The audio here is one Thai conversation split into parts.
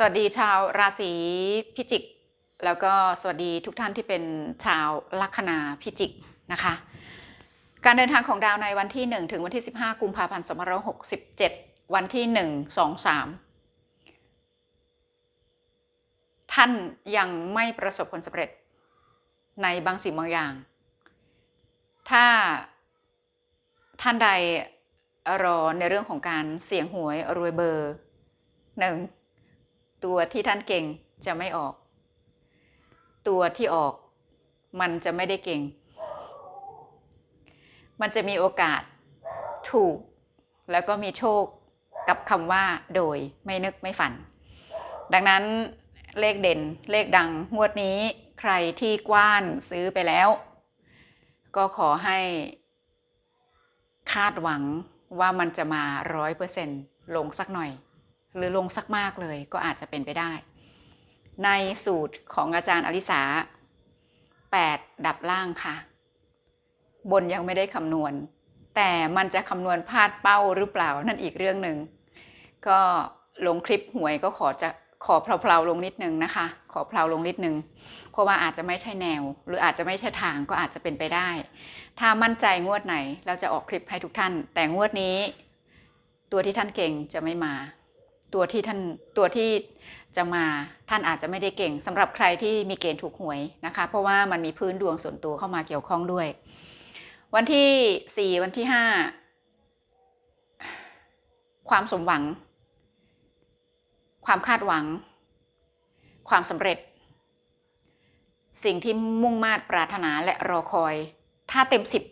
สวัสดีชาวราศีพิจิก แล้วก็สวัสดีทุกท่านที่เป็นชาวลัคนาพิจิกนะคะ การเดินทางของดาวในวันที่ 1 ถึงวันที่ 15 กุมภาพันธ์2567 วันที่ 1 2 3 ท่านยังไม่ประสบผลสำเร็จในบางสิ่งบางอย่าง ถ้าท่านใดรอในเรื่องของการเสี่ยงหวยรวยเบอร์หนึ่ง ตัวที่ท่านเก่งจะไม่ออก ตัวที่ออกมันจะไม่ได้เก่ง มันจะมีโอกาสถูก แล้วก็มีโชคกับคำว่าโดยไม่นึกไม่ฝัน ดังนั้นเลขเด่นเลขดังงวดนี้ใครที่กว้านซื้อไปแล้ว ก็ขอให้คาดหวังว่ามันจะมาร้อยเปอร์เซ็นต์ลงสักหน่อย หรือลงสักมากเลยก็อาจจะเป็นไปได้ ในสูตรของอาจารย์อลิสา 8 ดับล่างค่ะ บนยังไม่ได้คำนวณ แต่มันจะคำนวณพลาดเป้าหรือเปล่านั่นอีกเรื่องหนึ่งก็ลงคลิปหวยก็ขอจะขอเพลาๆลงนิดนึงนะคะ ขอเพลาลงนิดนึง เพราะว่าอาจจะไม่ใช่แนว หรืออาจจะไม่ใช่ทางก็อาจจะเป็นไปได้ ถ้ามั่นใจงวดไหนเราจะออกคลิปให้ทุกท่าน แต่งวดนี้ ตัวที่ท่านเก่งจะไม่มา ตัวที่ท่านตัวที่จะมาท่านอาจจะไม่ได้เก่งสำหรับใครที่มีเกณฑ์ถูกหวยนะคะ เพราะว่ามันมีพื้นดวงส่วนตัวเข้ามาเกี่ยวข้องด้วย วันที่สี่วันที่ห้าความสมหวัง ความคาดหวัง ความสำเร็จ สิ่งที่มุ่งมา่ปรารถนาและรอคอย ถ้าเต็มสิบ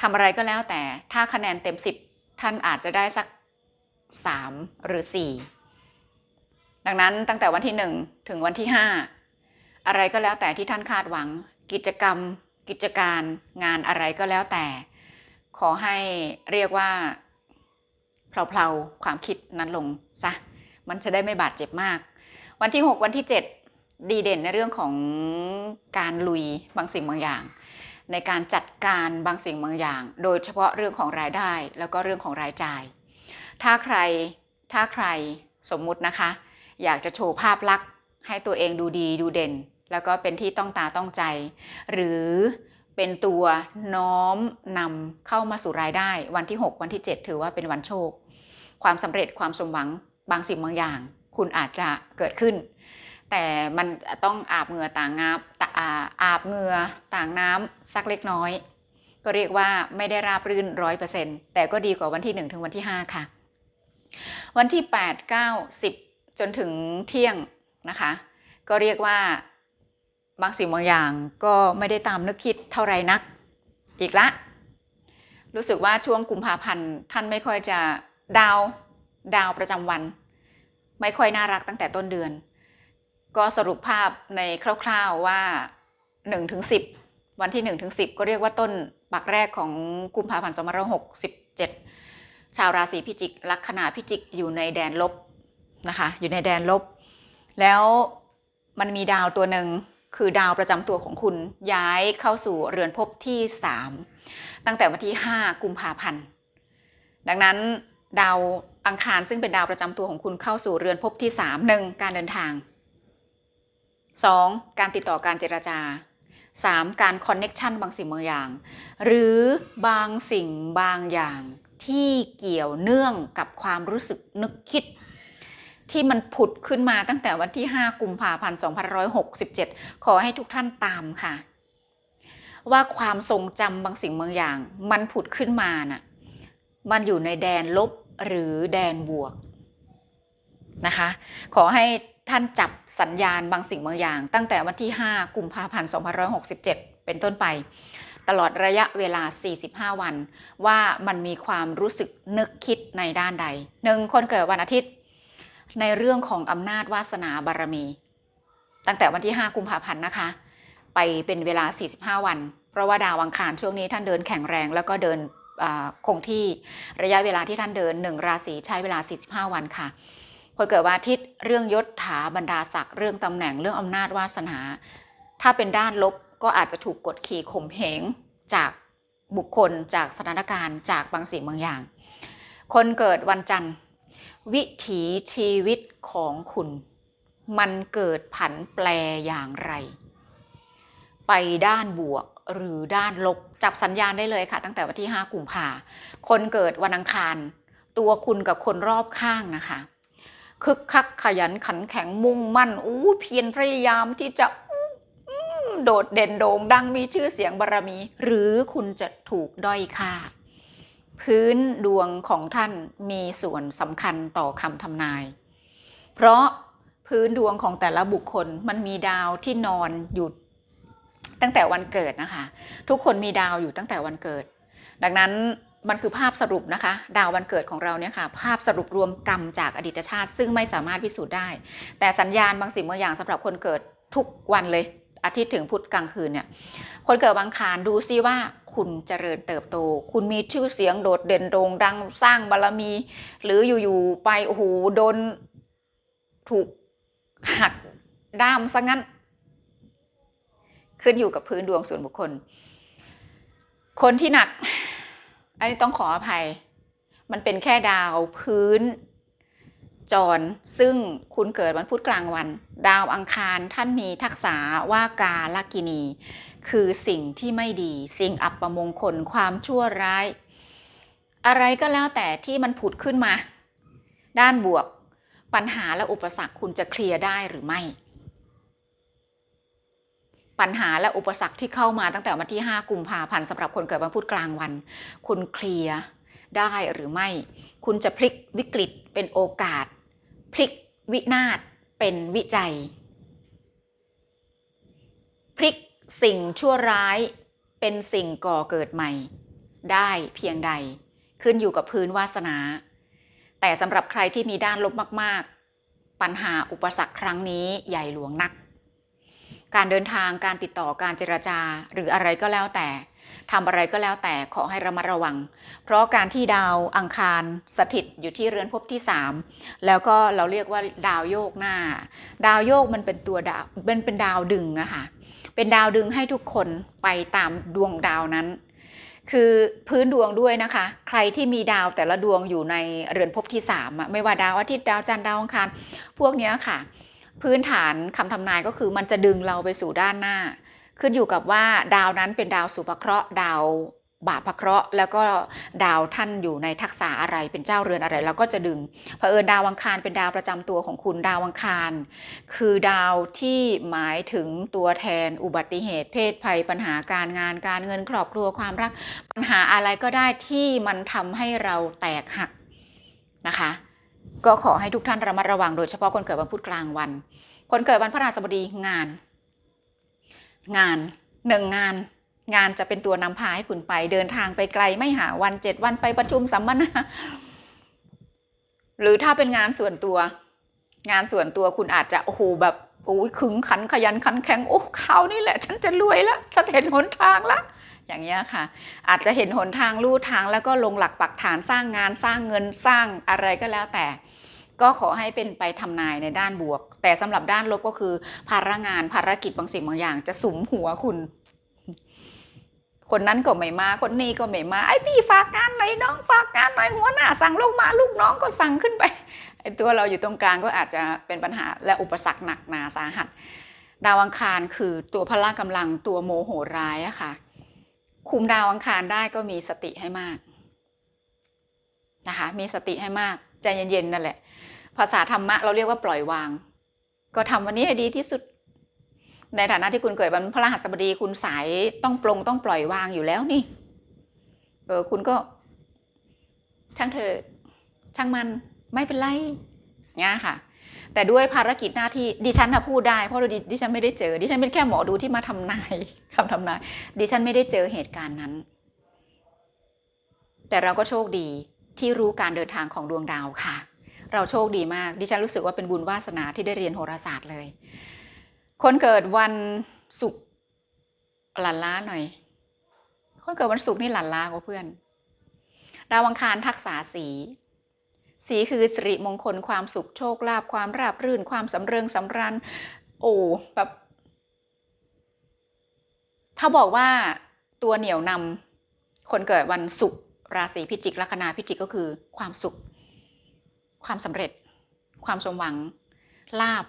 ทำอะไรก็แล้วแต่ถ้าคะแนนเต็มสิบท่านอาจจะได้สัก 3 หรือ 4 ดังนั้นตั้งแต่วันที่ 1 ถึงวันที่ 5 อะไรก็แล้วแต่ที่ท่านคาดหวัง กิจกรรม กิจการงานอะไรก็แล้วแต่ ขอให้เรียกว่าเพลาๆความคิดนั้นลงซะมันจะได้ไม่บาดเจ็บมาก วันที่ 6 วันที่ 7 ดีเด่นในเรื่องของการลุยบางสิ่งบางอย่าง ในการจัดการบางสิ่งบางอย่าง โดยเฉพาะเรื่องของรายได้ แล้วก็เรื่องของรายจ่าย ถ้าใครถ้าใครสมมุตินะคะ อยากจะโชว์ภาพลักษณ์ให้ตัวเองดูดีดูเด่น แล้วก็เป็นที่ต้องตาต้องใจ หรือเป็นตัวน้อมนำเข้ามาสู่รายได้วันที่ 6 วันที่ 7 ถือว่าเป็นวันโชค ความสำเร็จความสมหวังบางสิ่งบางอย่าง คุณอาจจะเกิดขึ้น แต่มันต้องอาบเหงื่อต่างน้ำอาบเหงื่อต่างน้ำสักเล็กน้อย ก็เรียกว่าไม่ได้ราบรื่นร้อยเปอร์เซ็นต์แต่ก็ดีกว่าวันที่ 1 ถึงวันที่ 5 ค่ะ วันที่ 8 9 10 จนถึงเที่ยงนะคะ ก็เรียกว่าบางสิ่งบางอย่างก็ไม่ได้ตามนึกคิดเท่าไรนัก อีกละ รู้สึกว่าช่วงกุมภาพันธ์ท่านไม่ค่อยจะดาวดาวประจำวัน ไม่ค่อยน่ารักตั้งแต่ต้นเดือน ก็สรุปภาพในคร่าวๆว่า1ถึง10 วันที่1ถึง10 ก็เรียกว่าต้นปักแรกของกุมภาพันธ์2567 ชาวราศีพิจิกลัคนาพิจิกอยู่ในแดนลบนะคะ อยู่ในแดนลบ แล้วมันมีดาวตัวหนึ่งคือดาวประจำตัวของคุณย้ายเข้าสู่เรือนภพที่ 3 ตั้งแต่วันที่ 5 กุมภาพันธ์ ดังนั้นดาวอังคารซึ่งเป็นดาวประจำตัวของคุณเข้าสู่เรือนภพที่3หนึ่งการเดินทาง 2. การติดต่อการเจรจา 3. การคอนเน็ชันบางสิ่งบางอย่าง หรือบางสิ่งบางอย่าง ที่เกี่ยวเนื่องกับความรู้สึกนึกคิด ที่มันผุดขึ้นมาตั้งแต่วันที่ 5 กุมภาพันธ์2567 ขอให้ทุกท่านตามค่ะ ว่าความทรงจำบางสิ่งบางอย่าง มันผุดขึ้นมาน่ะมันอยู่ในแดนลบหรือแดนบวกนะคะ ขอให้ท่านจับสัญญาณบางสิ่งบางอย่าง ตั้งแต่วันที่ 5 กุมภาพันธ์2567 เป็นต้นไป ตลอดระยะเวลา 45 วัน ว่ามันมีความรู้สึกนึกคิดในด้านใดหนึ่งคนเกิดวันอาทิตย์ ในเรื่องของอำนาจวาสนาบารมี ตั้งแต่วันที่ 5 กุมภาพันธ์นะคะ ไปเป็นเวลา 45 วัน เพราะว่าดาวอังคารช่วงนี้ท่านเดินแข็งแรงแล้วก็เดินคงที่ระยะเวลาที่ท่านเดิน 1 ราศีใช้เวลา 45 วันค่ะคนเกิดวันอาทิตย์เรื่องยศถาบรรดาศักดิ์เรื่องตำแหน่งเรื่องอำนาจวาสนา ถ้าเป็นด้านลบ ก็อาจจะถูกกดขี่ข่มเหงจากบุคคลจากสถานการณ์จากบางสิ่งบางอย่าง คนเกิดวันจันทร์ วิถีชีวิตของคุณ มันเกิดผันแปรอย่างไร ไปด้านบวกหรือด้านลบจับสัญญาณได้เลยค่ะ ตั้งแต่วันที่ 5กุมภาคนเกิดวันอังคาร ตัวคุณกับคนรอบข้างนะคะคึกคักขยันขันแข็งมุ่งมั่นอู้เพียรพยายามที่จะ โดดเด่นโด่งดังมีชื่อเสียงบารมี หรือคุณจะถูกด้อยค่า พื้นดวงของท่านมีส่วนสำคัญต่อคำทำนาย เพราะพื้นดวงของแต่ละบุคคลมันมีดาวที่นอนอยู่ตั้งแต่วันเกิดนะคะ ทุกคนมีดาวอยู่ตั้งแต่วันเกิด ดังนั้นมันคือภาพสรุปนะคะ ดาววันเกิดของเราเนี่ยค่ะ ภาพสรุปรวมกรรมจากอดีตชาติ ซึ่งไม่สามารถพิสูจน์ได้ แต่สัญญาณบางสิ่งบางอย่างสำหรับคนเกิดทุกวันเลย อาทิตย์ถึงพุธกลางคืนเนี่ยคนเกิดบางคารดูซิว่าคุณเจริญเติบโต คุณมีชื่อเสียงโดดเด่นโด่งดังสร้างบารมี หรืออยู่ๆไปโอ้โหโดนถูกหักด้ามซะงั้น ขึ้นอยู่กับพื้นดวงส่วนบุคคล คนที่หนัก อันนี้ต้องขออภัย มันเป็นแค่ดาวพื้น จร ซึ่งคุณเกิดวันพุธกลางวัน ดาวอังคารท่านมีทักษะว่ากาลกินี คือสิ่งที่ไม่ดี สิ่งอับประมงคลความชั่วร้าย อะไรก็แล้วแต่ที่มันผุดขึ้นมา ด้านบวกปัญหาและอุปสรรคคุณจะเคลียร์ได้หรือไม่ ปัญหาและอุปสรรคที่เข้ามาตั้งแต่วันที่ 5 กุมภาพันธ์สำหรับคนเกิดวันพุธกลางวัน คุณเคลียร์ได้หรือไม่ คุณจะพลิกวิกฤตเป็นโอกาส พลิกวินาศเป็นวิจัย พลิกสิ่งชั่วร้ายเป็นสิ่งก่อเกิดใหม่ ได้เพียงใดขึ้นอยู่กับพื้นวาสนา แต่สำหรับใครที่มีด้านลบมาก ๆ ปัญหาอุปสรรคครั้งนี้ใหญ่หลวงนัก การเดินทางการติดต่อการเจรจาหรืออะไรก็แล้วแต่ ทำอะไรก็แล้วแต่ขอให้ระมัดระวัง เพราะการที่ดาวอังคารสถิตอยู่ที่เรือนภพที่ 3 แล้วก็เราเรียกว่าดาวโยกหน้า ดาวโยกมันเป็นตัวดาวเป็นเป็นดาวดึงอะค่ะเป็นดาวดึงให้ทุกคนไปตามดวงดาวนั้น คือพื้นดวงด้วยนะคะ ใครที่มีดาวแต่ละดวงอยู่ในเรือนภพที่3อะไม่ว่าดาวอาทิตย์ดาวจันทร์ดาวอังคารพวกนี้ค่ะ พื้นฐานคำทำนายก็คือมันจะดึงเราไปสู่ด้านหน้า ขึ้นอยู่กับว่าดาวนั้นเป็นดาวสุภเคราะห์ดาวบาประเคราะห์แล้วก็ดาวท่านอยู่ในทักษะอะไรเป็นเจ้าเรือนอะไรเราก็จะดึงเผอิญดาวอังคารเป็นดาวประจำตัวของคุณดาวอังคาร คือดาวที่หมายถึงตัวแทนอุบัติเหตุเพศภัย ปัญหาการงานการเงินครอบครัวความรัก ปัญหาอะไรก็ได้ที่มันทำให้เราแตกหักนะคะ ก็ขอให้ทุกท่านระมัดระวังโดยเฉพาะคนเกิดวันพุธกลางวัน คนเกิดวันพฤหัสบดีงาน งานหนึ่งงาน งานจะเป็นตัวนำพาให้คุณไป เดินทางไปไกลไม่หาวันเจ็ดวันไปประชุมสัมมนาหรือถ้าเป็นงานส่วนตัว งานส่วนตัวคุณอาจจะโอ้โหแบบโอ้ยขึงขันขยันขันแข็งโอ้เขานี่แหละ ฉันจะรวยละฉันเห็นหนทางละอย่างเงี้ยค่ะ อาจจะเห็นหนทางลู่ทางแล้วก็ลงหลักปักฐานสร้างงานสร้างเงินสร้างอะไรก็แล้วแต่ ก็ขอให้เป็นไปทำนายในด้านบวก แต่สำหรับด้านลบก็คือ ภาระงานภารกิจบางสิ่งบางอย่าง จะสุมหัวคุณ คนนั้นก็ไม่มา คนนี้ก็ไม่มา ไอ้พี่ฝากงานหน่อยน้องฝากงานหน่อยหัวหน้าสั่งลงมาลูกน้องก็สั่งขึ้นไปไอ้ตัวเราอยู่ตรงกลางก็อาจจะเป็นปัญหาและอุปสรรคหนักหนาสาหัส ดาวอังคารคือตัวพละกำลังตัวโมโหร้ายอะค่ะ คุมดาวอังคารได้ก็มีสติให้มากนะคะมีสติให้มากใจเย็นๆนั่นแหละ ภาษาธรรมะเราเรียกว่าปล่อยวาง ก็ทำวันนี้ให้ดีที่สุด ในฐานะที่คุณเกิดวันพระรหัสบดีคุณสายต้องปลงต้องปล่อยวางอยู่แล้วนี่เออคุณก็ ช่างเธอะช่างมันไม่เป็นไรเงี้ยค่ะ แต่ด้วยภารกิจหน้าที่ดิฉันนะพูดได้เพราะดิดฉันไม่ได้เจอ ดิฉันเป็นแค่หมอดูที่มาทำนายคำทำนายดิฉันไม่ได้เจอเหตุการณ์นั้น แต่เราก็โชคดีที่รู้การเดินทางของดวงดาวค่ะ เราโชคดีมาก ดิฉันรู้สึกว่าเป็นบุญวาสนาที่ได้เรียนโหราศาสตร์เลย คนเกิดวันศุกร์หลันล้าหน่อย คนเกิดวันศุกร์นี่หลันล้ากว่าเพื่อน ดาวังคารทักษะสีสีคือสิริมงคลความสุขโชคลาภความราบรื่น ความสำเริงสำราญโอ้แบบถ้าบอกว่าตัวเหนี่ยวนำคนเกิดวันศุกร์ราศีพิจิกลัคนาพิจิกก็คือความสุข ความสำเร็จ ความสมหวัง ลาบ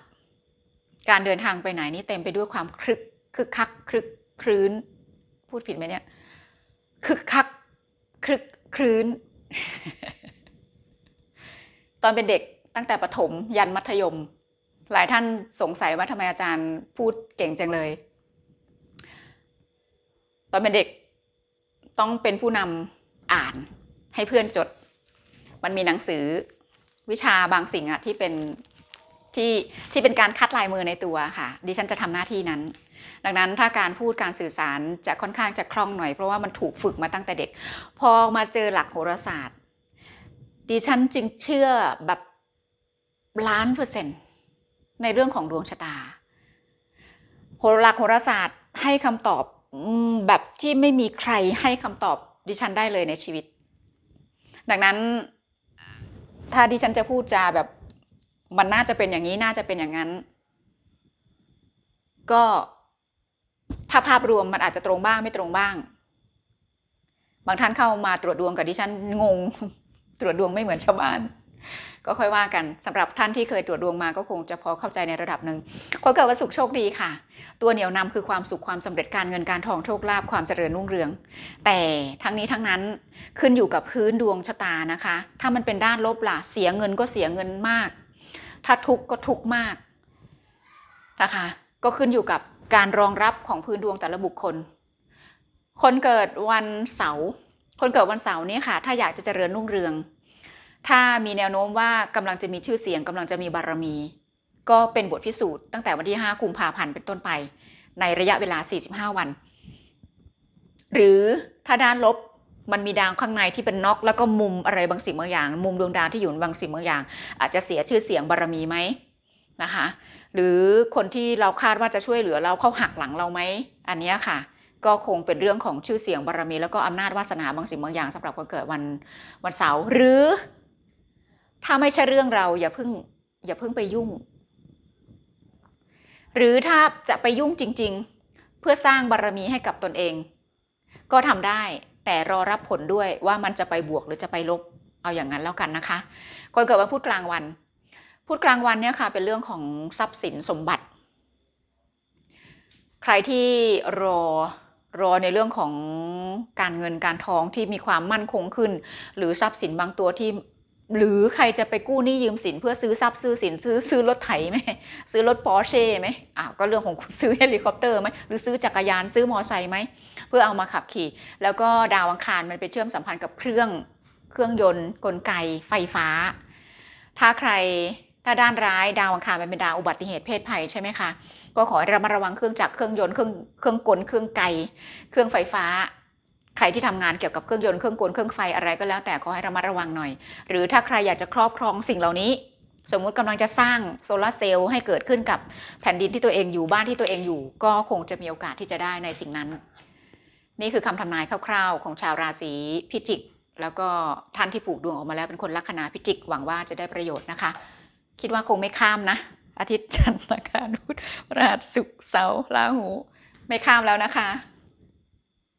การเดินทางไปไหนนี่เต็มไปด้วยความคลึกคึกคักคลึกครื้น พูดผิดไหมเนี่ยคึกคักคลึกครื้น ตอนเป็นเด็กตั้งแต่ประถมยันมัธยม หลายท่านสงสัยว่าทำไมอาจารย์พูดเก่งจังเลย ตอนเป็นเด็กต้องเป็นผู้นำอ่านให้เพื่อนจด มันมีหนังสือ วิชาบางสิ่งอะที่เป็นที่ที่เป็นการคัดลายมือในตัวค่ะ ดิฉันจะทำหน้าที่นั้น ดังนั้นถ้าการพูดการสื่อสารจะค่อนข้างจะคล่องหน่อย เพราะว่ามันถูกฝึกมาตั้งแต่เด็ก พอมาเจอหลักโหราศาสตร์ ดิฉันจึงเชื่อแบบล้านเปอร์เซ็นต์ในเรื่องของดวงชะตาโหราหลักโหราศาสตร์ให้คำตอบแบบที่ไม่มีใครให้คำตอบดิฉันได้เลยในชีวิต ดังนั้น ถ้าดิฉันจะพูดจาแบบ มันน่าจะเป็นอย่างนี้น่าจะเป็นอย่างนั้น ก็ถ้าภาพรวมมันอาจจะตรงบ้างไม่ตรงบ้าง บางท่านเข้ามาตรวจดวงกับดิฉันงง ตรวจดวงไม่เหมือนชาวบ้าน ก็ค่อยว่ากันสำหรับท่านที่เคยตรวจดวงมาก็คงจะพอเข้าใจในระดับหนึ่งคนเกิดวันศุกร์โชคดีค่ะ ตัวเหนียวนำคือความสุขความสำเร็จการเงินการทองโชคลาภความเจริญรุ่งเรือง แต่ทั้งนี้ทั้งนั้นขึ้นอยู่กับพื้นดวงชะตานะคะ ถ้ามันเป็นด้านลบล่ะเสียเงินก็เสียเงินมาก ถ้าทุกข์ก็ทุกข์มากนะคะก็ขึ้นอยู่กับการรองรับของพื้นดวงแต่ละบุคคล คนเกิดวันเสาร์คนเกิดวันเสาร์นี่ยค่ะ ถ้าอยากจะเจริญรุ่งเรือง ถ้ามีแนวโน้มว่ากำลังจะมีชื่อเสียงกำลังจะมีบารมี ก็เป็นบทพิสูจน์ตั้งแต่วันที่ 5 กุมภาพันธ์เป็นต้นไป ในระยะเวลา 45 วัน หรือถ้าด้านลบมันมีดาวข้างในที่เป็นน็อกแล้วก็มุมอะไรบางสิ่งบางอย่าง มุมดวงดาวที่อยู่บางสิ่งบางอย่าง อาจจะเสียชื่อเสียงบารมีไหมนะคะหรือคนที่เราคาดว่าจะช่วยเหลือเราเข้าหักหลังเราไหมอันนี้ค่ะ ก็คงเป็นเรื่องของชื่อเสียงบารมี แล้วก็อำนาจวาสนาบางสิ่งบางอย่างสำหรับคนเกิดวันวันเสาร์หรือ ถ้าไม่ใช่เรื่องเราอย่าเพิ่งอย่าเพิ่งไปยุ่ง หรือถ้าจะไปยุ่งจริง ๆ เพื่อสร้างบารมีให้กับตนเอง ก็ทำได้แต่รอรับผลด้วยว่ามันจะไปบวกหรือจะไปลบเอาอย่างนั้นแล้วกันนะคะคนเกิดวันพุธกลางวันพุธกลางวันเนี่ยค่ะเป็นเรื่องของทรัพย์สินสมบัติ ใครที่รอรอในเรื่องของการเงินการทองที่มีความมั่นคงขึ้น หรือทรัพย์สินบางตัวที่ หรือใครจะไปกู้หนี้ยืมสินเพื่อซื้อทรัพย์ซื้อสินซื้อซื้อรถไถไหมซื้อรถปอร์เช่ไหมอ้าวก็เรื่องของคุณซื้อเฮลิคอปเตอร์ไหมหรือซื้อจักรยานซื้อมอไซค์ไหมเพื่อเอามาขับขี่ แล้วก็ดาวอังคารมันไปเชื่อมสัมพันธ์กับเครื่องเครื่องยนต์ กลไกไฟฟ้า ถ้าใครถ้าด้านร้ายดาวอังคารมันเป็นดาวอุบัติเหตุเพศภัยใช่ไหมคะก็ขอให้ระมัดระวังเครื่องจักรเครื่องยนต์เครื่องเครื่องกลเครื่องไกเครื่องไฟฟ้า ใครที่ทำงานเกี่ยวกับเครื่องยนต์เครื่องกลเครื่องไฟอะไรก็แล้วแต่ขอให้ระมัดระวังหน่อย หรือถ้าใครอยากจะครอบครองสิ่งเหล่านี้ สมมุติกำลังจะสร้างโซลาร์เซลล์ให้เกิดขึ้นกับแผ่นดินที่ตัวเองอยู่บ้านที่ตัวเองอยู่ ก็คงจะมีโอกาสที่จะได้ในสิ่งนั้น นี่คือคำทำนายคร่าวๆ ของชาวราศีพิจิก แล้วก็ท่านที่ผูกดวงออกมาแล้วเป็นคนลัคนาพิจิกหวังว่าจะได้ประโยชน์นะคะ คิดว่าคงไม่ข้ามนะ อาทิตย์จันทร์อังคารพุธพฤหัสศุกร์เสาร์ราหู ไม่ข้ามแล้วนะคะ